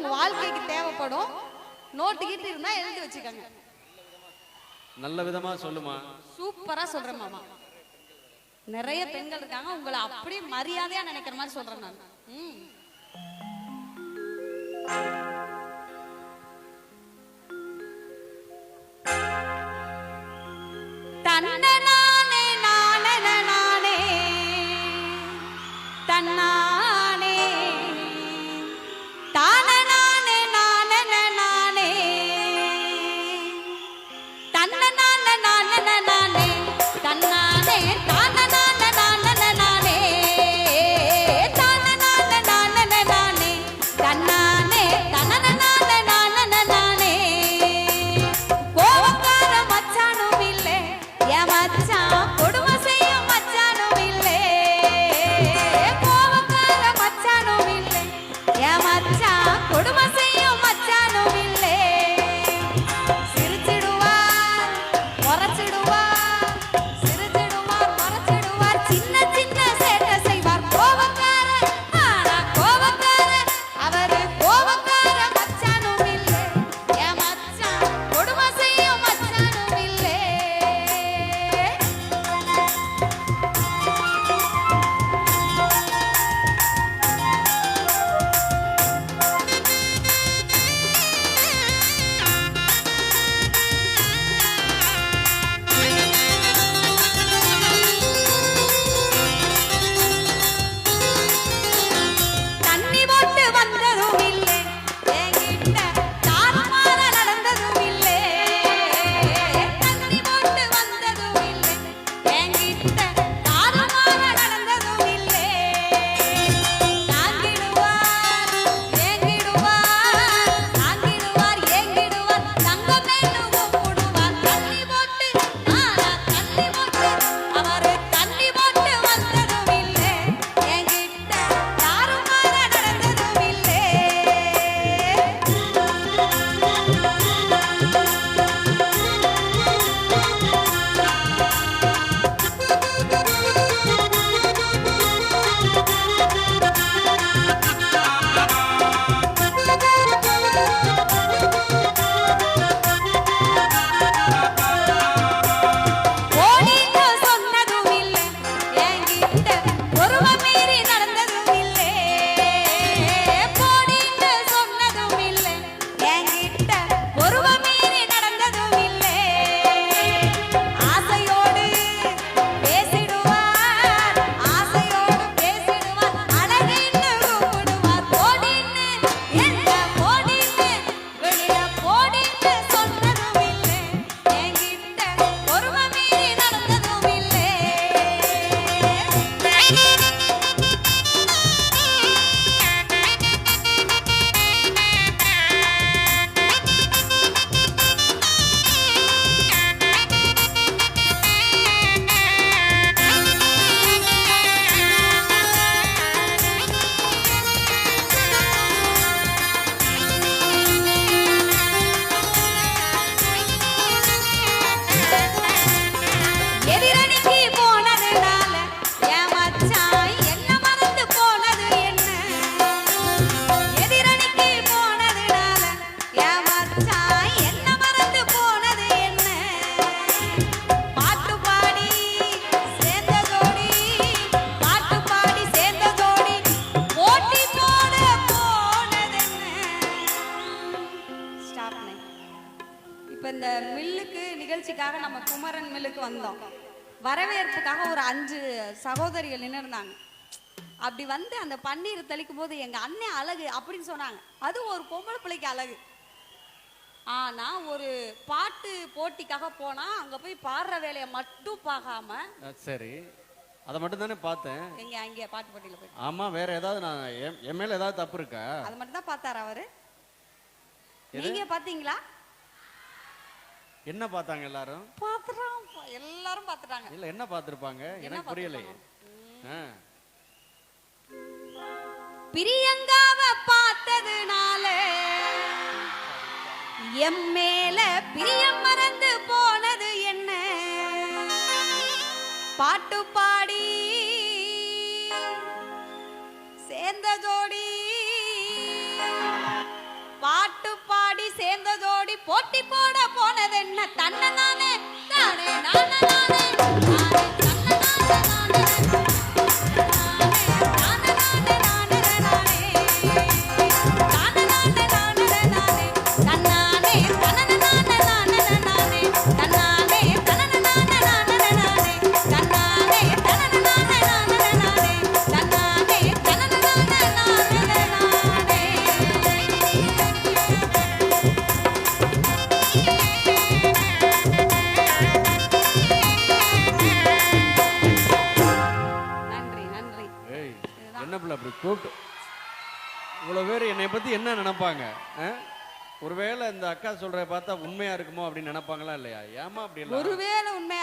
உங்க வாழ்க்கைக்கு தேவைப்படும் நோட்டு கிட்ட இருந்தா எழுதி வச்சுக்கோங்க. நல்ல விதமா சொல்லுமா? சூப்பரா சொல்றேன் மாமா. நிறைய பெண்கள் இருக்காங்க உங்களை அப்படியே மரியாதையா நினைக்கிற மாதிரி சொல்றேன் நான். ம். என்ன இப்போ இந்த மில்லுக்கு நிகழ்ச்சிக்காக நம்ம குமரன் மில்லுக்கு வந்தோம். வரவேற்புக்காக ஒரு அஞ்சு சகோதரிகள் நின்று இருந்தாங்க அப்படி வந்து அந்த பன்னீர் தெளிக்கும் போது எங்க அண்ணன் அழகு அப்படின்னு சொன்னாங்க. அது ஒரு பொம்பளை பிள்ளைக்கு அழகு. ஆனா ஒரு பாட்டு போட்டிக்காக போனா அங்க போய் பாடுற வேலையை மட்டும் பார்க்காம சரி. அதை மட்டும் தானே பார்த்தேன். எங்க அங்கே பாட்டு போட்டியில போய் ஆமா வேற ஏதாவது நான் என் மேல ஏதாவது தப்பு இருக்கா? அதை மட்டும் தான் பார்த்தாரு அவரு. நீங்க பாத்தீங்களா? என்ன பார்த்தாங்க எல்லாரும்? பாத்துறான் எல்லாரும் பாத்துட்டாங்க. இல்ல என்ன பார்த்திருப்பாங்க? எனக்கு புரியலையே. பிரியங்காவ பார்த்ததுனால எம் மேல பிரியம் மறந்து போனது என்ன? பாட்டு பாடி சேர்ந்த ஜோடி போட்டி போட்டி போட போனது என்ன தன்ன நானே தானே நானே நானே என்ன பிள்ளை அப்படி கூப்பிட்டு? இவ்வளோ பேர் என்னை பற்றி என்ன நினைப்பாங்க? ஒருவேளை இந்த அக்கா சொல்கிறத பார்த்தா உண்மையா இருக்குமோ அப்படின்னு நினைப்பாங்களா இல்லையா? ஏமா அப்படி இல்லை ஒருவேளை உண்மையா